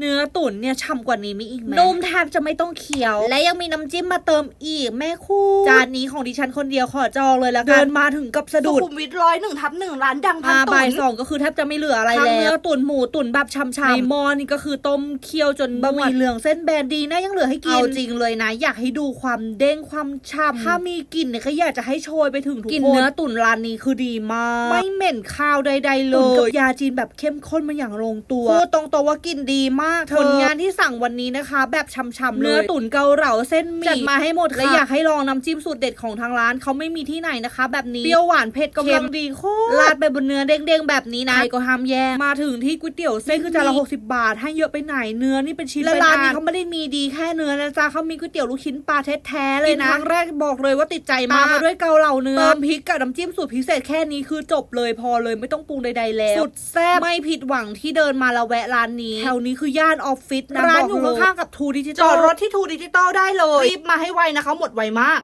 เนื้อตุ๋นเนี่ยฉ่ำกว่านี้มีอีกไหมนุ่มแทบจะไม่ต้องเคี้ยว และยังมีน้ำจิ้มมาเติมอีกแม่คู่จานนี้ของดิฉันคนเดียวขอจองเลยละกันเดินมาถึงกับสะสุดุดขุมวิทร้อยหนึ่งทับหนึ่งร้านดังพันมาตุบ่ายนสองก็คือแทบจะไม่เหลืออะไรแล้วเนื้อตุ๋นหมูตุ๋นแบบช่ำๆในหม้อนี่ก็คือต้มเคี่ยวจนบะหมี่เหลืองเส้นแบนดีนะยังเหลือให้กินเอาจริงเลยนะ อยากให้ดูความเด้งความฉ่ำถ้ามีกลิ่นเนี่ยก็อยากจะให้โชยไปถึงทุกคนกินเนื้อตุ๋นร้านนี้คือดีมาก ไม่เหม็นข้าวใดๆเลยตุ๋นกับยาจีนแบบเข้มข้นมาอย่างลงตัวพูดตรงๆว่ากินดีมากผลงานที่สั่งวันนี้นะคะ แบบช่ำๆเลยเนื้อตุ๋นเกาเหลาเส้นหมี่จัดมาให้หมดและอยากให้ลองน้ำจิ้มสูตรเด็ดของทางร้านเขาไม่มีที่ไหนนะคะ แบบนี้เปรี้ยวหวานเผ็ดกำลังดีโคตรราดไปบนเนื้อเด้งๆแบบนี้นะใครก็ห้ามแย่งมาถึงที่ก๋วยเตี๋ยวเส้นคือจานละ60บาทให้เยอะไปไหนเนื้อนี่เป็นชิ้นและร้านนี้เขาไม่ได้มีดี แค่เนื้อนะจ๊ะเขามีก๋วยเตี๋ยวลูกชิ้นปลาแท้ๆเลยนะครั้งแรกบอกเลยว่าติดใจมากมาด้วยเกาเหลาเนื้อเติมพริกกับน้ำจิ้มสูตรพิเศษแค่นี้คือจบเลยพอเลยไม่ต้องปรุงใดๆแล้วสุดแซ่บไม่ผิดหวังที่เดินมาแล้วแวะร้านนี้แถวนี้คือย่านออฟฟิศนะร้านอยู่ข้างๆกับทูดิจิตจออลดรถที่ทูดิจิตอลได้เลยรีบมาให้ไวนะคะหมดไวมาก